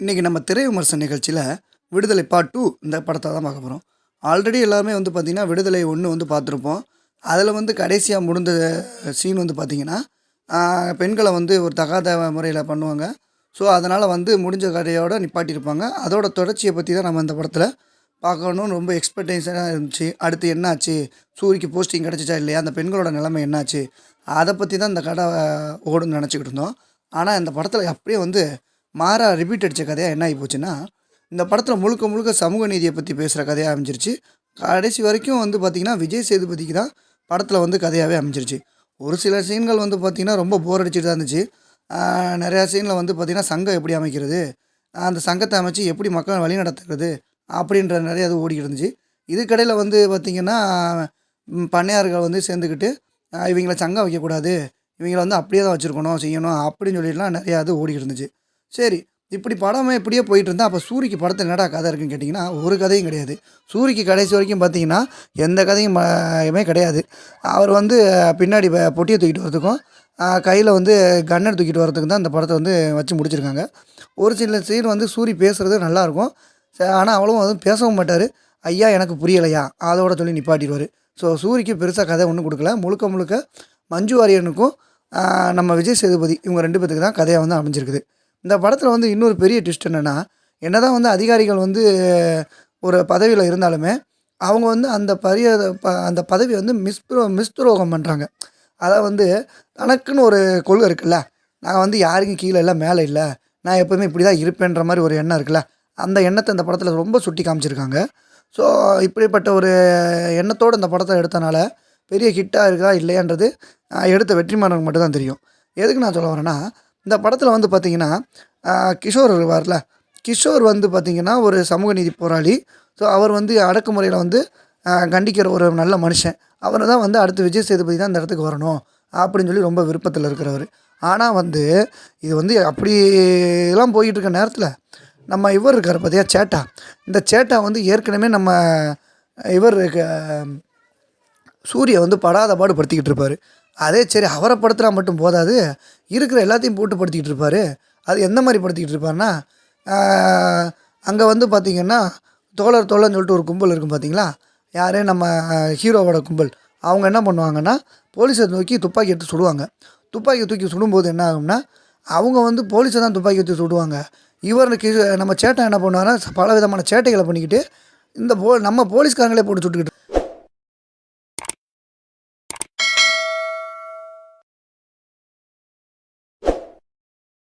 இன்றைக்கி நம்ம திரை விமர்சன நிகழ்ச்சியில் விடுதலை பார்ட் டூ இந்த படத்தை தான் பார்க்க போகிறோம் ஆல்ரெடி எல்லாருமே வந்து பார்த்திங்கன்னா விடுதலை ஒன்று வந்து பார்த்துருப்போம். அதில் வந்து கடைசியாக முடிந்த சீன் வந்து பார்த்திங்கன்னா பெண்களை வந்து ஒரு தகாத முறையில் பண்ணுவாங்க. ஸோ அதனால் வந்து முடிஞ்ச கதையோட நிப்பாட்டியிருப்பாங்க. அதோட தொடர்ச்சியை பற்றி தான் நம்ம இந்த படத்தில் பார்க்கணும்னு ரொம்ப எக்ஸ்பெக்டேஷனாக இருந்துச்சு. அடுத்து என்னாச்சு? சூரிக்கு போஸ்டிங் கிடச்சிச்சா இல்லையா? அந்த பெண்களோட நிலைமை என்னாச்சு? அதை பற்றி தான் இந்த கடை ஓடுன்னு நினச்சிக்கிட்டு இருந்தோம். ஆனால் இந்த படத்தில் அப்படியே வந்து மாறா ரிப்பீட் அடித்த கதையாக என்ன ஆகி போச்சுன்னா இந்த படத்தில் முழுக்க முழுக்க சமூக நீதியை பற்றி பேசுகிற கதையாக அமைஞ்சிருச்சு. கடைசி வரைக்கும் வந்து பார்த்திங்கன்னா விஜய் சேதுபதிக்கு தான் படத்தில் வந்து கதையாகவே அமைஞ்சிருச்சு. ஒரு சில சீன்கள் வந்து பார்த்திங்கன்னா ரொம்ப போர் அடிச்சுட்டு தான் இருந்துச்சு. நிறையா சீனில் வந்து பார்த்திங்கன்னா சங்கம் எப்படி அமைக்கிறது அந்த சங்கத்தை அமைச்சு எப்படி மக்கள் வழி நடத்துறது அப்படின்ற நிறைய இது ஓடிக்கிட்டு இருந்துச்சு. இதுக்கடையில் வந்து பார்த்திங்கன்னா பண்ணையார்கள் வந்து சேர்ந்துக்கிட்டு இவங்களை இவங்கள சங்கம் வைக்கக்கூடாது. இவங்கள வந்து அப்படியே தான் வச்சுருக்கணும் செய்யணும் அப்படின்னு சொல்லிட்டுலாம் நிறையா இது ஓடிக்கிட்டு இருந்துச்சு. சரி இப்படி படமே இப்படியே போயிட்டு இருந்தால் அப்போ சூரிக்கு படத்தில் என்னடா கதை இருக்குன்னு கேட்டிங்கன்னா ஒரு கதையும் கிடையாது. சூரிக்கு கடைசி வரைக்கும் பார்த்தீங்கன்னா எந்த கதையும் கிடையாது. அவர் வந்து பின்னாடி பொட்டியை தூக்கிட்டு வரதுக்கும் கையில் வந்து கன்னர் தூக்கிட்டு வரதுக்கும் தான் இந்த படத்தை வந்து வச்சு முடிச்சிருக்காங்க. ஒரு சில சீன் வந்து சூரி பேசுகிறது நல்லாயிருக்கும். ஆனால் அவ்வளவும் வந்து பேசவும் மாட்டார். ஐயா எனக்கு புரியலையா? அதோட சொல்லி நிப்பாட்டிடுவார். ஸோ சூரிக்கு பெருசாக கதை ஒன்றும் கொடுக்கல. முழுக்க முழுக்க மஞ்சு வாரியனுக்கும் நம்ம விஜய் சேதுபதி இவங்க ரெண்டு பேத்துக்கு தான் கதையாக வந்து அமைஞ்சிருக்குது. இந்த படத்தில் வந்து இன்னொரு பெரிய ட்விஸ்ட் என்னென்னா என்னதான் வந்து அதிகாரிகள் வந்து ஒரு பதவியில் இருந்தாலுமே அவங்க வந்து அந்த பரிய ப- அந்த பதவி வந்து மிஸ்துரோ மிஸ்துரோகம் பண்ணுறாங்க அதை வந்து தனக்குன்னு ஒரு கொள்கை இருக்குல்ல நான் வந்து யாருக்கும் கீழே இல்லை மேலே இல்லை நான் எப்போவுமே இப்படி தான் இருப்பேன்ற மாதிரி ஒரு எண்ணம் இருக்குல்ல அந்த எண்ணத்தை இந்த படத்தில் ரொம்ப சுட்டி காமிச்சிருக்காங்க. ஸோ இப்படிப்பட்ட ஒரு எண்ணத்தோடு இந்த படத்தை எடுத்தனால பெரிய ஹிட்டாக இருக்கா இல்லையான்றது எடுத்த வெற்றிமாறனுக்கு மட்டும்தான் தெரியும். எதுக்கு நான் சொல்ல வரேன்னா இந்த படத்தில் வந்து பார்த்திங்கன்னா கிஷோர் வருவார்ல. கிஷோர் வந்து பார்த்திங்கன்னா ஒரு சமூக நீதி போராளி. ஸோ அவர் வந்து அடக்குமுறையில் வந்து கண்டிக்கிற ஒரு நல்ல மனுஷன். அவர் தான் வந்து அடுத்து விஜய் சேதுபதி தான் இந்த இடத்துக்கு வரணும் அப்படின்னு சொல்லி ரொம்ப விருப்பத்தில் இருக்கிறவர். ஆனால் வந்து இது வந்து அப்படிலாம் போயிட்டு இருக்க நேரத்தில் நம்ம இவர் இருக்கார் பார்த்தியா சேட்டா. இந்த சேட்டா வந்து ஏற்கனவே நம்ம இவர் சூரிய வந்து படாத பாடு படுத்திக்கிட்டு இருப்பார். அதே சரி அவரை படுத்துனா மட்டும் போதாது. இருக்கிற எல்லாத்தையும் போட்டு படுத்திக்கிட்டு இருப்பார். அது எந்த மாதிரி படுத்திக்கிட்டு இருப்பாருன்னா அங்கே வந்து பார்த்திங்கன்னா தோழர் தோழர்னு சொல்லிட்டு ஒரு கும்பல் இருக்கும் பார்த்தீங்களா யார்? நம்ம ஹீரோவோட கும்பல். அவங்க என்ன பண்ணுவாங்கன்னா போலீஸை நோக்கி துப்பாக்கி எடுத்து சுடுவாங்க. துப்பாக்கி தூக்கி சுடும்போது என்ன ஆகும்னா அவங்க வந்து போலீஸை தான் துப்பாக்கி எடுத்து சுடுவாங்க. இவருக்கு நம்ம சேட்டை என்ன பண்ணுவாங்கன்னா பல விதமான சேட்டைகளை பண்ணிக்கிட்டு இந்த போ நம்ம போலீஸ்காரங்களே போட்டு சுட்டுக்கிட்டு